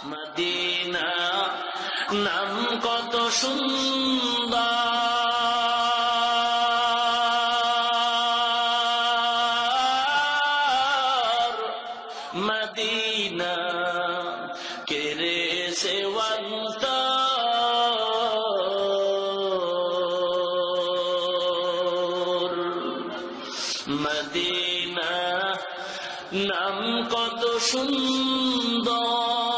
Medina নাম কত সুন্দর। মদিনা কেরে সেবন্ত? মদিনা নাম কত সুন্দর।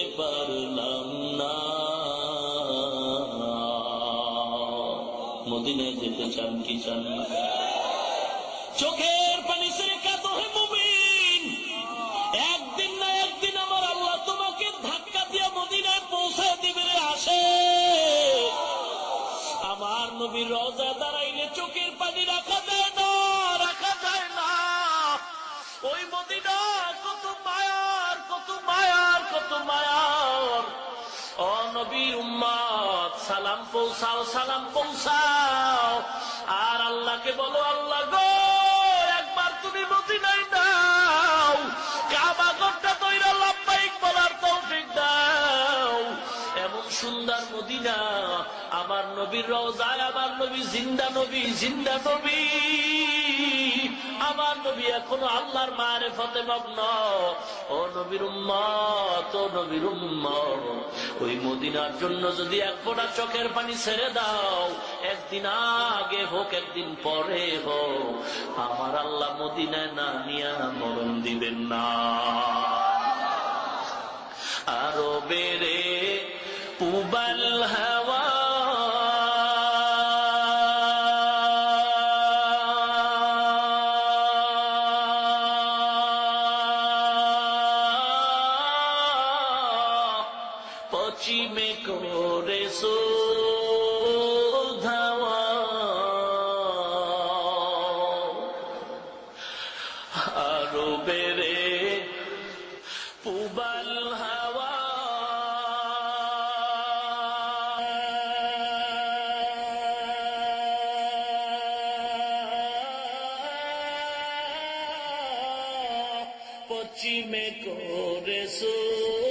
পারলাম না। মদিনায় যেতে চান কি চান? চোখের পানি ছেড়ে কাঁদো হে মুমিন। একদিন না একদিন আমার আল্লাহ তোমাকে ধাক্কা দিয়ে মদিনায় পৌঁছে দিবে আসে। আমার নবীর রজা দাঁড়াইলে চোখের পানি রাখা যায় না, রাখা যায় না। ওই মদিনা কত মায়ার কত মায়ার কত মায়ার। ও নবীর উম্মত, সালাম পৌঁছাও সালাম পৌঁছাও। আর আল্লাহকে বলো, আল্লাহ গো, একবার তুমি মতি নাই দাও নবীর রওজায় আমার নবী জিন্দা নবী জিন্দা নবী। আমার নবী এখনও আল্লাহর মারে ফতে মগ্ন। ও নবীর উম্মত, ও নবীর উম্মত। ওই মদিনার জন্য যদি এক ফোঁটা চোখের পানি ছেড়ে দাও, একদিন আগে হোক, একদিন পরে হোক। আমার আল্লাহ মদিনায় না নিয়া মরণ দিবেন না। আরও বেড়ে পুবাল হাওয়া পশ্চিমে করে ধাওয়া বেড়ে পুবাল হাওয়া। পশ্চিমে করে ধাওয়া